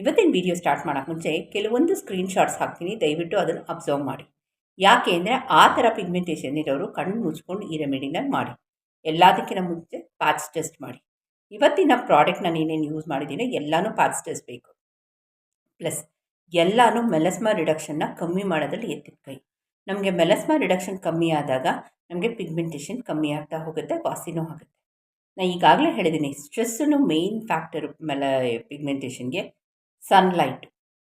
ಇವತ್ತಿನ video start ಮಾಡೋಕ್ಕೆ ಮುಂಚೆ ಕೆಲವೊಂದು ಸ್ಕ್ರೀನ್ ಸ್ಕ್ರೀನ್ಶಾಟ್ಸ್ ಹಾಕ್ತೀನಿ, ದಯವಿಟ್ಟು ಅದನ್ನು ಅಬ್ಸರ್ವ್ ಮಾಡಿ. ಯಾಕೆ ಅಂದರೆ ಆ ಥರ ಪಿಗ್ಮೆಂಟೇಷನ್ ಇರೋರು ಕಣ್ಣು ಮುಚ್ಕೊಂಡು ಈ ರೆಮಿಡಿನ ಮಾಡಿ. ಎಲ್ಲದಕ್ಕಿಂತ ಮುಂಚೆ ಪ್ಯಾಚ್ ಟೆಸ್ಟ್ ಮಾಡಿ. ಇವತ್ತಿನ ಪ್ರಾಡಕ್ಟ್ ನಾನು ಏನೇನು ಯೂಸ್ ಮಾಡಿದ್ದೀನಿ, ಎಲ್ಲನೂ ಪ್ಯಾಚ್ ಟೆಸ್ಟ್ ಬೇಕು. ಪ್ಲಸ್ ಎಲ್ಲನೂ ಮೆಲಸ್ಮಾ ರಿಡಕ್ಷನ್ನ ಕಮ್ಮಿ ಮಾಡೋದ್ರಲ್ಲಿ ಎತ್ತಿದ ಕೈ. ನಮಗೆ ಮೆಲಸ್ಮಾ ರಿಡಕ್ಷನ್ ಕಮ್ಮಿ ಆದಾಗ ನಮಗೆ ಪಿಗ್ಮೆಂಟೇಷನ್ ಕಮ್ಮಿ ಆಗ್ತಾ ಹೋಗುತ್ತೆ, ವಾಸಿನೂ ಆಗುತ್ತೆ. ನಾನು ಈಗಾಗಲೇ ಹೇಳಿದ್ದೀನಿ ಸ್ಟ್ರೆಸ್ಸನ್ನು ಮೇಯ್ನ್ ಫ್ಯಾಕ್ಟರ್ ಮೆಲ ಪಿಗ್ಮೆಂಟೇಷನ್ಗೆ ಸನ್ಲೈಟ್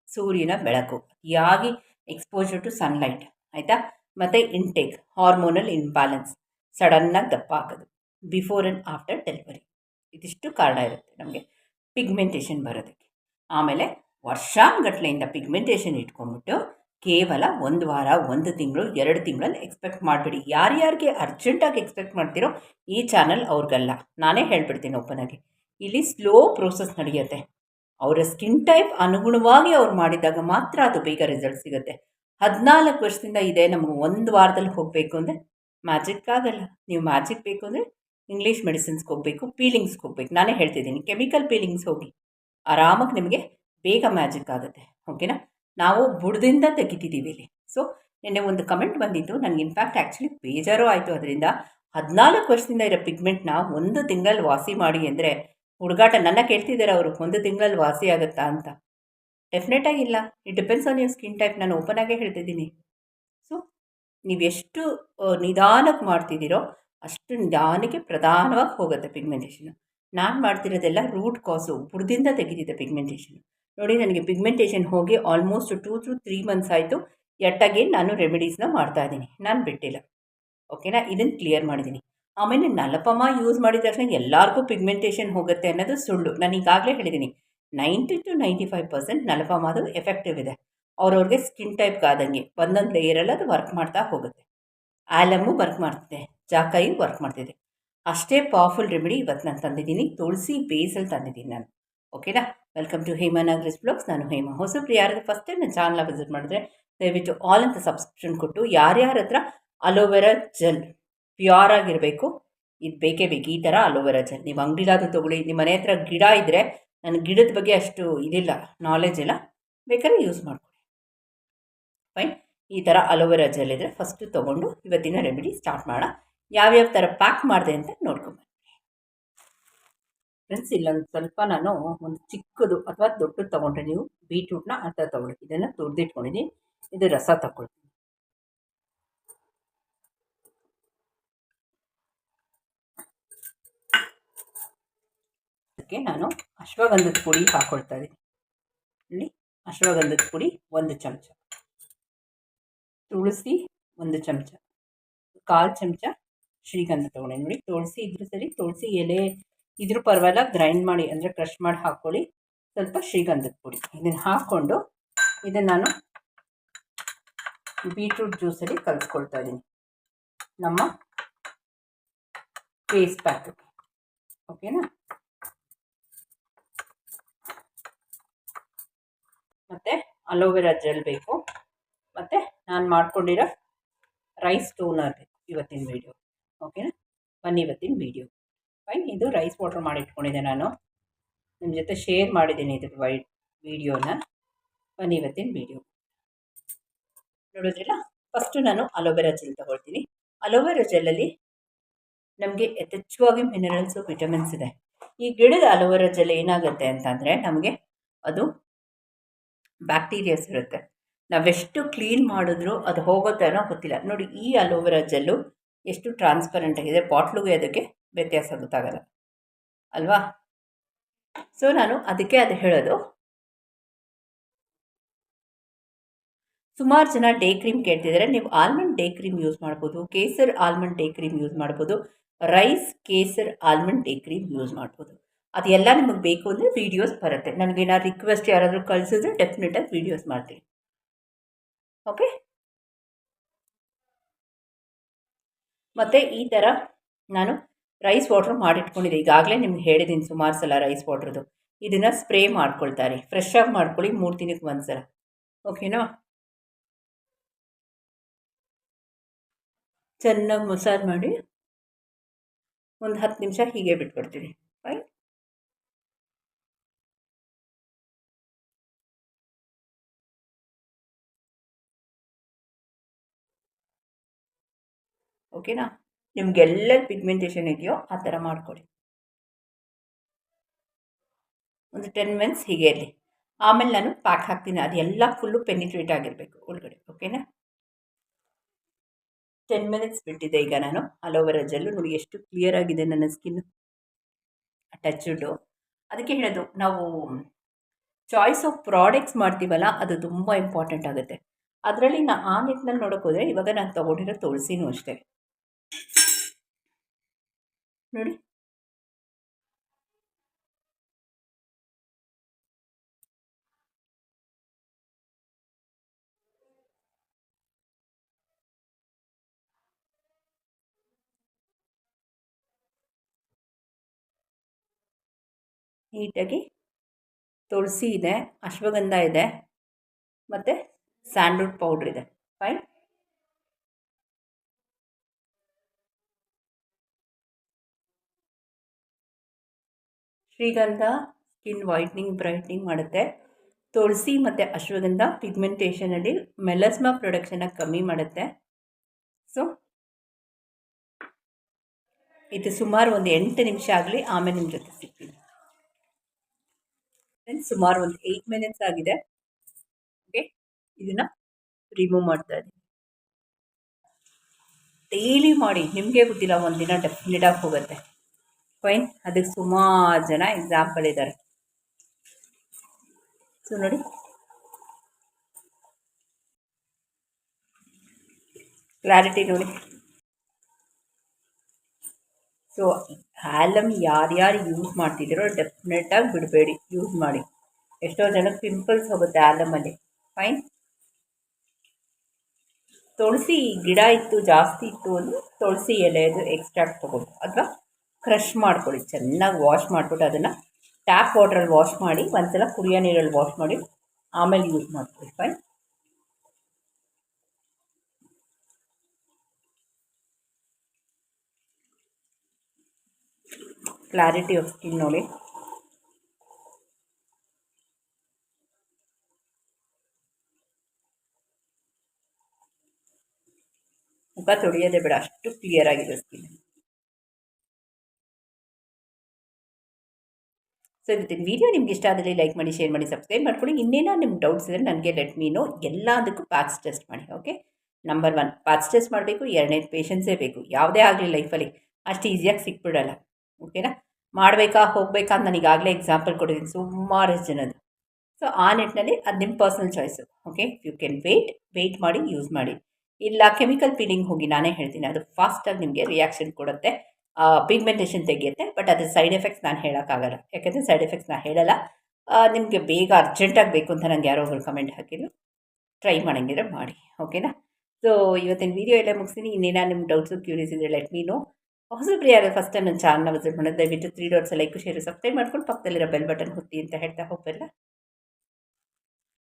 ಸೂರ್ಯನ ಬೆಳಕು ಅತಿಯಾಗಿ ಎಕ್ಸ್ಪೋಜರ್ ಟು ಸನ್ಲೈಟ್ ಆಯಿತಾ? ಮತ್ತು ಇಂಟೇಕ್ ಹಾರ್ಮೋನಲ್ ಇನ್ಬ್ಯಾಲೆನ್ಸ್ ಸಡನ್ನಾಗಿ ದಪ್ಪ ಹಾಕೋದು ಬಿಫೋರ್ ಆ್ಯಂಡ್ ಆಫ್ಟರ್ ಡೆಲಿವರಿ ಇದಿಷ್ಟು ಕಾರಣ ಇರುತ್ತೆ ನಮಗೆ ಪಿಗ್ಮೆಂಟೇಷನ್ ಬರೋದಕ್ಕೆ. ಆಮೇಲೆ ವರ್ಷಾನುಗಟ್ಲೆಯಿಂದ ಪಿಗ್ಮೆಂಟೇಷನ್ ಇಟ್ಕೊಂಡ್ಬಿಟ್ಟು ಕೇವಲ ಒಂದು ವಾರ, ಒಂದು ತಿಂಗಳು, ಎರಡು ತಿಂಗಳಲ್ಲಿ ಎಕ್ಸ್ಪೆಕ್ಟ್ ಮಾಡಬೇಡಿ. ಯಾರ್ಯಾರಿಗೆ ಅರ್ಜೆಂಟಾಗಿ ಎಕ್ಸ್ಪೆಕ್ಟ್ ಮಾಡ್ತಿರೋ ಈ ಚಾನಲ್ ಅವ್ರಿಗಲ್ಲ. ನಾನೇ ಹೇಳ್ಬಿಡ್ತೀನಿ ಓಪನಾಗಿ ಇಲ್ಲಿ ಸ್ಲೋ ಪ್ರೋಸೆಸ್ ನಡೆಯುತ್ತೆ. ಅವರ ಸ್ಕಿನ್ ಟೈಪ್ ಅನುಗುಣವಾಗಿ ಅವ್ರು ಮಾಡಿದಾಗ ಮಾತ್ರ ಅದು ಬೇಗ ರಿಸಲ್ಟ್ ಸಿಗುತ್ತೆ. ಹದಿನಾಲ್ಕು ವರ್ಷದಿಂದ ಇದೆ, ನಮಗೆ ಒಂದು ವಾರದಲ್ಲಿ ಹೋಗಬೇಕು ಅಂದರೆ ಮ್ಯಾಜಿಕ್ ಆಗಲ್ಲ. ನೀವು ಮ್ಯಾಜಿಕ್ ಬೇಕು ಅಂದರೆ ಇಂಗ್ಲೀಷ್ ಮೆಡಿಸಿನ್ಸ್ಗೆ ಹೋಗಬೇಕು ಪೀಲಿಂಗ್ಸ್ಗೆ ಹೋಗ್ಬೇಕು ನಾನೇ ಹೇಳ್ತಿದ್ದೀನಿ ಕೆಮಿಕಲ್ ಪೀಲಿಂಗ್ಸ್ ಹೋಗಿ ಆರಾಮಾಗಿ ನಿಮಗೆ ಬೇಗ ಮ್ಯಾಜಿಕ್ ಆಗುತ್ತೆ. ಓಕೆನಾ ನಾವು ಬುಡದಿಂದ ತೆಗಿತಿದ್ದೀವಿ ಇಲ್ಲಿ. ಸೊ ನಿನ್ನೆ ಒಂದು ಕಮೆಂಟ್ ಬಂದಿತ್ತು. ನನಗೆ ಇನ್ಫ್ಯಾಕ್ಟ್ ಆ್ಯಕ್ಚುಲಿ ಬೇಜಾರು ಆಯಿತು. ಅದರಿಂದ ಹದಿನಾಲ್ಕು ವರ್ಷದಿಂದ ಇರೋ ಪಿಗ್ಮೆಂಟ್ನ ಒಂದು ತಿಂಗಳಲ್ಲಿ ವಾಸಿ ಮಾಡಿ ಅಂದರೆ ಹುಡುಗಾಟ ನನ್ನ ಕೇಳ್ತಿದ್ದಾರೆ, ಅವರು ಒಂದು ತಿಂಗಳಲ್ಲಿ ವಾಸಿ ಆಗುತ್ತಾ ಅಂತ. ಡೆಫಿನೆಟಾಗಿ ಇಲ್ಲ. It depends on your skin type ನಾನು ಓಪನ್ ಆಗೇ ಹೇಳ್ತಿದ್ದೀನಿ. ಸೊ ನೀವೆಷ್ಟು ನಿಧಾನಕ್ಕೆ ಮಾಡ್ತಿದ್ದೀರೋ ಅಷ್ಟು ನಿಧಾನಕ್ಕೆ ಪ್ರಧಾನವಾಗಿ ಹೋಗುತ್ತೆ ಪಿಗ್ಮೆಂಟೇಷನ್ ನಾನು ಮಾಡ್ತಿರೋದೆಲ್ಲ ರೂಟ್ ಕಾಸು ಬುಡದಿಂದ ತೆಗೆದಿದ್ದೆ ಪಿಗ್ಮೆಂಟೇಷನ್ ನೋಡಿ, ನನಗೆ ಪಿಗ್ಮೆಂಟೇಷನ್ ಹೋಗಿ almost two to three months ಆಯಿತು. ಎಟ್ಟಾಗಿ ನಾನು ರೆಮಿಡೀಸ್ನ ಮಾಡ್ತಾ ಇದ್ದೀನಿ. ನಾನು ಬಿಟ್ಟಿಲ್ಲ. ಓಕೆನಾ ಇದನ್ನು ಕ್ಲಿಯರ್ ಮಾಡಿದ್ದೀನಿ. ಆಮೇಲೆ ನಲಪಮ ಯೂಸ್ ಮಾಡಿದ ತಕ್ಷಣ ಎಲ್ಲರಿಗೂ ಪಿಗ್ಮೆಂಟೇಷನ್ ಹೋಗುತ್ತೆ ಅನ್ನೋದು ಸುಳ್ಳು. ನಾನು ಈಗಾಗಲೇ ಹೇಳಿದ್ದೀನಿ ninety two ninety five percent ನಲಪಮದು effective ಇದೆ. ಅವ್ರವ್ರಿಗೆ ಸ್ಕಿನ್ ಟೈಪ್ಗೆ ಆದಂಗೆ. ಒಂದೊಂದು ಲೇಯರಲ್ಲಿ ಅದು ವರ್ಕ್ ಮಾಡ್ತಾ ಹೋಗುತ್ತೆ. ಆಲಮ್ಮು ವರ್ಕ್ ಮಾಡ್ತಿದೆ. ಜಾಕಾಯಿ ವರ್ಕ್ ಮಾಡ್ತಿದೆ. ಅಷ್ಟೇ ಪವರ್ಫುಲ್ ರೆಮಿಡಿ ಇವತ್ತು ನಾನು ತಂದಿದ್ದೀನಿ. ತುಳಸಿ ಬೇಸಲ್ಲಿ ತಂದಿದ್ದೀನಿ ನಾನು. ಓಕೆನಾ welcome to Hema Nagaresh vlogs ನಾನು ಹೇಮಾ. ಹೊಸಬ್ರು ಯಾರಾದ್ರೂ ಫಸ್ಟ್ ಟೈಮ್ ನನ್ನ ಚಾನಲ್ನ ವಿಸಿಟ್ ಮಾಡಿದ್ರೆ ದಯವಿಟ್ಟು ಆಲ್ ಅಂತ ಸಬ್ಸ್ಕ್ರಿಪ್ಷನ್ ಕೊಟ್ಟು ಯಾರ್ಯಾರ ಹತ್ರ ಅಲೋವೆರಾ ಜೆಲ್ ಪ್ಯೂರ್ ಆಗಿರಬೇಕು. ಇದು ಬೇಕೇ ಬೇಕು. ಈ ಥರ ಅಲೋವೆರಾ ಜೆಲ್ ನೀವು ಅಂಗಡಿಲಾದ್ರೂ ತೊಗೊಳ್ಳಿ. ನಿಮ್ಮ ಮನೆ ಹತ್ರ ಗಿಡ ಇದ್ದರೆ ನನ್ನ ಗಿಡದ ಬಗ್ಗೆ ಅಷ್ಟು ಇದಿಲ್ಲ ನಾಲೆಜ್ ಇಲ್ಲ. ಬೇಕಾದ್ರೆ ಯೂಸ್ ಮಾಡ್ಕೊಳ್ಳಿ ಫೈನ್ ಈ ಥರ ಅಲೋವೆರಾ ಜೆಲ್ ಇದ್ದರೆ ಫಸ್ಟು ತೊಗೊಂಡು ಇವತ್ತಿನ ರೆಮಿಡಿ ಸ್ಟಾರ್ಟ್ ಮಾಡೋಣ. ಯಾವ್ಯಾವ ಥರ ಪ್ಯಾಕ್ ಮಾಡಿದೆ ಅಂತ ನೋಡ್ಕೊಂಬನ್ನಿ ಫ್ರೆಂಡ್ಸ್ ಇಲ್ಲೊಂದು ಸ್ವಲ್ಪ ನಾನು ಒಂದು ಚಿಕ್ಕದು ಅಥವಾ ದೊಡ್ಡದು ತೊಗೊಂಡ್ರೆ ನೀವು ಬೀಟ್ರೂಟ್ನ ಅಂತ ತೊಗೊಳ್ಳಿ. ಇದನ್ನು ತುರಿದಿಟ್ಕೊಂಡಿದ್ದೀನಿ ಇದು ರಸ ತಗೊಳ್ತೀನಿ. ಅದಕ್ಕೆ ನಾನು ಅಶ್ವಗಂಧದ ಪುಡಿ ಹಾಕ್ಕೊಳ್ತಾ ಇದ್ದೀನಿ. ಇಲ್ಲಿ ಅಶ್ವಗಂಧದ ಪುಡಿ ಒಂದು ಚಮಚ. ತುಳಸಿ ಒಂದು ಚಮಚ. ಕಾಲು ಚಮಚ ಶ್ರೀಗಂಧ ತೊಗೊಂಡೆ ನೋಡಿ. ತುಳಸಿ ಇದ್ರೂ ಸರಿ ತುಳಸಿ ಎಲೆ ಇದ್ರ ಪರವಾಗಿಲ್ಲ ಗ್ರೈಂಡ್ ಮಾಡಿ ಅಂದರೆ ಕ್ರಷ್ ಮಾಡಿ ಹಾಕ್ಕೊಳ್ಳಿ ಸ್ವಲ್ಪ ಶ್ರೀಗಂಧದ ಪುಡಿ ಇದನ್ನು ಹಾಕ್ಕೊಂಡು ಇದನ್ನು ನಾನು ಬೀಟ್ರೂಟ್ ಜ್ಯೂಸಲ್ಲಿ ಕಲಿಸ್ಕೊಳ್ತಾ ಇದ್ದೀನಿ. ನಮ್ಮ ಫೇಸ್ ಪ್ಯಾಕ್ ಓಕೆನಾ ಮತ್ತು ಅಲೋವೆರಾ ಜೆಲ್ ಬೇಕು. ಮತ್ತು ನಾನು ಮಾಡ್ಕೊಂಡಿರೋ ರೈಸ್ ಟೋನರ್ ಇವತ್ತಿನ ವೀಡಿಯೋ ಓಕೆನಾ ಬನ್ನಿ ಇವತ್ತಿನ ವೀಡಿಯೋ ಫೈನ್ ಇದು ರೈಸ್ ವಾಟರ್ ಮಾಡಿಟ್ಕೊಂಡಿದ್ದೆ ನಾನು. ನಿಮ್ಮ ಜೊತೆ ಶೇರ್ ಮಾಡಿದ್ದೀನಿ ಇದ್ರ ವೈ ವೀಡಿಯೋನ ಬನ್ನಿ ಇವತ್ತಿನ ವೀಡಿಯೋ ನೋಡಿದ್ರಲ್ಲ? ಫಸ್ಟು ನಾನು ಅಲೋವೆರಾ ಜೆಲ್ ತಗೊಳ್ತೀನಿ. ಅಲೋವೆರಾ ಜೆಲ್ಲಲ್ಲಿ ನಮಗೆ ಯಥೇಚ್ಛವಾಗಿ ಮಿನರಲ್ಸು ವಿಟಮಿನ್ಸ್ ಇದೆ. ಈ ಗಿಡದ ಅಲೋವೆರಾ ಜೆಲ್ ಏನಾಗುತ್ತೆ ಅಂತಂದರೆ ನಮಗೆ ಅದು ಬ್ಯಾಕ್ಟೀರಿಯಾಸ್ ಇರುತ್ತೆ. ನಾವೆಷ್ಟು ಕ್ಲೀನ್ ಮಾಡಿದ್ರೂ ಅದು ಹೋಗುತ್ತೇನೋ ಗೊತ್ತಿಲ್ಲ. ನೋಡಿ, ಈ ಅಲೋವೆರಾ ಜೆಲ್ಲು ಎಷ್ಟು ಟ್ರಾನ್ಸ್ಪರೆಂಟ್ ಆಗಿದೆ. ಬಾಟ್ಲಿಗೆ ಅದಕ್ಕೆ ವ್ಯತ್ಯಾಸ ಗೊತ್ತಾಗಲ್ಲ. ಅಲ್ವಾ? ಸೊ, ನಾನು ಅದಕ್ಕೆ ಅದು ಹೇಳೋದು. ಸುಮಾರು ಜನ ಡೇ ಕ್ರೀಮ್ ಕೇಳ್ತಿದ್ದಾರೆ. ನೀವು ಆಲ್ಮಂಡ್ ಡೇ ಕ್ರೀಮ್ ಯೂಸ್ ಮಾಡ್ಬೋದು. Kesar almond day cream use ಮಾಡ್ಬೋದು. Rice kesar almond day cream use ಮಾಡ್ಬೋದು. ಅದೆಲ್ಲ ನಿಮಗೆ ಬೇಕು ಅಂದರೆ ವೀಡಿಯೋಸ್ ಬರುತ್ತೆ. ನನಗೇನಾದ್ರು ರಿಕ್ವೆಸ್ಟ್ ಯಾರಾದರೂ ಕಳಿಸಿದ್ರೆ ಡೆಫಿನೆಟಾಗಿ ವೀಡಿಯೋಸ್ ಮಾಡ್ತೀನಿ. ಓಕೆ ಮತ್ತು ಈ ಥರ ನಾನು ರೈಸ್ ವಾಟ್ರ್ ಮಾಡಿಟ್ಕೊಂಡಿದ್ದೆ. ಈಗಾಗಲೇ ನಿಮ್ಗೆ ಹೇಳಿದ್ದೀನಿ ಸುಮಾರು ಸಲ ರೈಸ್ ವಾಟ್ರದ್ದು ಇದನ್ನು ಸ್ಪ್ರೇ ಮಾಡ್ಕೊಳ್ತಾರೆ. ಫ್ರೆಶ್ ಆಗಿ ಮಾಡ್ಕೊಳ್ಳಿ ಮೂರು ದಿನಕ್ಕೆ ಒಂದು ಸಲ ಓಕೆನಾ ಚೆನ್ನಾಗಿ ಮಸಾಜ್ ಮಾಡಿ ಒಂದು ಹತ್ತು ನಿಮಿಷ ಹೀಗೆ ಬಿಟ್ಬಿಡ್ತೀನಿ. ಓಕೆನಾ ನಿಮಗೆಲ್ಲ ಪಿಗ್ಮೆಂಟೇಷನ್ ಇದೆಯೋ ಆ ಥರ ಮಾಡಿಕೊಡಿ. ಒಂದು ಟೆನ್ ಮಿನಿಟ್ಸ್ ಹೀಗೆ ಇರಲಿ. ಆಮೇಲೆ ನಾನು ಪ್ಯಾಕ್ ಹಾಕ್ತೀನಿ. ಅದೆಲ್ಲ ಫುಲ್ಲು ಪೆನಿಟ್ರೇಟ್ ಆಗಿರಬೇಕು ಒಳಗಡೆ. ಓಕೆನಾ ಟೆನ್ ಮಿನಿಟ್ಸ್ ಬಿಟ್ಟಿದೆ ಈಗ ನಾನು. ಅಲೋವೆರಾ ಜೆಲ್ಲು ನೋಡಿ ಎಷ್ಟು ಕ್ಲಿಯರ್ ಆಗಿದೆ ನನ್ನ ಸ್ಕಿನ್ ಟಚ್ಡು ಅದಕ್ಕೆ ಹೇಳೋದು, ನಾವು ಚಾಯ್ಸ್ ಆಫ್ ಪ್ರಾಡಕ್ಟ್ಸ್ ಮಾಡ್ತೀವಲ್ಲ, ಅದು ತುಂಬ ಇಂಪಾರ್ಟೆಂಟ್ ಆಗುತ್ತೆ. ಅದರಲ್ಲಿ ನಾ ಆ ನಿಟ್ಟಿನಲ್ಲಿ ನೋಡೋಕ್ಕೋದ್ರೆ ಇವಾಗ ನಾನು ತೊಗೊಂಡಿರೋ ತುಳಸಿನೂ ಅಷ್ಟೇ. ನೋಡಿ. ನೀಟಾಗಿ ತುಳಸಿ ಇದೆ ಅಶ್ವಗಂಧ ಇದೆ ಮತ್ತು ಸ್ಯಾಂಡ್ಲ್ವುಡ್ ಪೌಡ್ರ್ ಇದೆ. ಫೈನ್. ಶ್ರೀಗಂಧ ಸ್ಕಿನ್ ವೈಟ್ನಿಂಗ್ ಬ್ರೈಟ್ನಿಂಗ್ ಮಾಡುತ್ತೆ. ತುಳಸಿ ಮತ್ತು ಅಶ್ವಗಂಧ ಪಿಗ್ಮೆಂಟೇಷನಲ್ಲಿ ಮೆಲಸ್ಮಾ ಪ್ರೊಡಕ್ಷನ್ನ ಕಮ್ಮಿ ಮಾಡುತ್ತೆ. ಸೊ ಇದು ಸುಮಾರು ಒಂದು ಎಂಟು ನಿಮಿಷ ಆಗಲಿ, ಆಮೇಲೆ ನಿಮ್ಮ ಜೊತೆ ಸಿಗ್ತೀನಿ. ಸುಮಾರು ಒಂದು ಏಯ್ಟ್ ಮಿನಿಟ್ಸ್ ಆಗಿದೆ. ಓಕೆ ಇದನ್ನು ರಿಮೂವ್ ಮಾಡ್ತಾ ಇದ್ದೀನಿ. ಡೈಲಿ ಮಾಡಿ, ನಿಮಗೆ ಗೊತ್ತಿಲ್ಲ ಒಂದು ದಿನ ಡೆಫಿನೆಟ್ ಆಗಿ ಹೋಗುತ್ತೆ. ಫೈನ್ ಅದಕ್ಕೆ ಸುಮಾರು ಜನ ಎಕ್ಸಾಂಪಲ್ ಇದ್ದಾರೆ ಸೊ ನೋಡಿ. ಕ್ಲಾರಿಟಿ ನೋಡಿ. ಸೊ ಆ್ಯಲಮ್ ಯಾರ್ಯಾರು ಯೂಸ್ ಮಾಡ್ತಿದ್ದೀರೋ ಡೆಫಿನೆಟಾಗಿ ಬಿಡಬೇಡಿ. ಯೂಸ್ ಮಾಡಿ. ಎಷ್ಟೋ ಜನಕ್ಕೆ ಪಿಂಪಲ್ಸ್ ಹೋಗುತ್ತೆ ಆಲಮಲ್ಲಿ ಫೈನ್ ತುಳಸಿ ಗಿಡ ಇತ್ತು, ಜಾಸ್ತಿ ಇತ್ತು ಅಂದರೆ ತುಳಸಿ ಎಲೆದು ಎಕ್ಸ್ಟ್ರಾಕ್ಟ್ ತಗೋಬೇಕು. ಅಥವಾ ಕ್ರಷ್ ಮಾಡ್ಕೊಳ್ಳಿ, ಚೆನ್ನಾಗಿ ವಾಶ್ ಮಾಡಿಬಿಟ್ಟು ಅದನ್ನು ಟ್ಯಾಪ್ ವಾಟ್ರಲ್ಲಿ ವಾಶ್ ಮಾಡಿ, ಒಂದ್ಸಲ ಕುಡಿಯೋ ನೀರಲ್ಲಿ ವಾಶ್ ಮಾಡಿ, ಆಮೇಲೆ ಯೂಸ್ ಮಾಡ್ಕೊಳ್ಳಿ ಫೈನ್ ಕ್ಲಾರಿಟಿ ಆಫ್ ಸ್ಕಿನ್ ನೋಡಿ. ಮುಖ ತೊಳೆಯೋದೇ ಬೇಡ, ಅಷ್ಟು ಕ್ಲಿಯರ್ ಆಗಿದೆ ಸ್ಕಿನ್ ಸೊ ಇವತ್ತಿನ ವಿಡಿಯೋ ನಿಮ್ಗೆ ಇಷ್ಟ ಆದಲ್ಲಿ ಲೈಕ್ ಮಾಡಿ ಶೇರ್ ಮಾಡಿ ಸಬ್ಸ್ಕ್ರೈಬ್ ಮಾಡ್ಕೊಳ್ಳಿ ಇನ್ನೇನೋ ನಿಮ್ಗೆ ಡೌಟ್ಸ್ ಇದ್ದರೆ ನನಗೆ ಲೆಟ್ ಮೀನು ಎಲ್ಲದಕ್ಕೂ ಪ್ಯಾಕ್ಸ್ ಟೆಸ್ಟ್ ಮಾಡಿ okay number one packs test ಮಾಡಬೇಕು ಎರಡನೇದು ಪೇಷನ್ಸೇ ಬೇಕು ಯಾವುದೇ ಆಗಲಿ ಲೈಫಲ್ಲಿ ಅಷ್ಟು ಈಸಿಯಾಗಿ ಸಿಕ್ಬಿಡಲ್ಲ ಓಕೆನಾ ಮಾಡಬೇಕಾ ಹೋಗಬೇಕಾ ಅಂತ ನನಗಾಗಲೇ ಎಕ್ಸಾಂಪಲ್ ಕೊಟ್ಟಿದ್ದೀನಿ ಸುಮಾರು ಜನದ್ದು ಸೊ ಆ ನಿಟ್ಟಿನಲ್ಲಿ ಅದು ನಿಮ್ಮ personal choice okay you can wait wait ಮಾಡಿ ಯೂಸ್ ಮಾಡಿ ಇಲ್ಲ ಕೆಮಿಕಲ್ ಪೀಲಿಂಗ್ ಹೋಗಿ ನಾನೇ ಹೇಳ್ತೀನಿ ಅದು ಫಾಸ್ಟಾಗಿ ನಿಮಗೆ ರಿಯಾಕ್ಷನ್ ಕೊಡುತ್ತೆ ಪಿಗ್ಮೆಂಟೇಷನ್ ತೆಗೆಯುತ್ತೆ ಬಟ್ ಅದ್ರ ಸೈಡ್ ಎಫೆಕ್ಟ್ಸ್ ನಾನು ಹೇಳೋಕ್ಕಾಗಲ್ಲ. ಯಾಕೆಂದರೆ ಸೈಡ್ ಎಫೆಕ್ಟ್ಸ್ ನಾನು ಹೇಳಲ್ಲ. ನಿಮಗೆ ಬೇಗ ಅರ್ಜೆಂಟಾಗಿ ಬೇಕು ಅಂತ ನನಗೆ ಯಾರೋ ಒಬ್ಬರು ಕಮೆಂಟ್ ಹಾಕಿದ್ರು. ಟ್ರೈ ಮಾಡೋಂಗಿದ್ರೆ ಮಾಡಿ ಓಕೆನಾ ಸೊ ಇವತ್ತಿನ ವೀಡಿಯೋ ಎಲ್ಲ ಮುಗಿಸ್ತೀನಿ. ಇನ್ನೇನೋ ನಿಮ್ಮ ಡೌಟ್ಸು ಕ್ಯೂರಿಯಸ್ ಇದ್ದರೆ ಲೆಟ್ ಮಿನು ಹೊಸಬ್ರಿ ಯಾರು ಫಸ್ಟ್ ಟೈಮ್ ನನ್ನ ಚಾನಲ್ನ ವಿಸಿಟ್ ಮಾಡೋದು, ದಯವಿಟ್ಟು three dots like share subscribe ಮಾಡ್ಕೊಂಡು ಪಕ್ಕದಲ್ಲಿರೋ ಬೆಲ್ ಬಟನ್ ಹೊತ್ತಿ ಅಂತ ಹೇಳ್ತಾ ಹೋಗ್ಬಲ್ಲ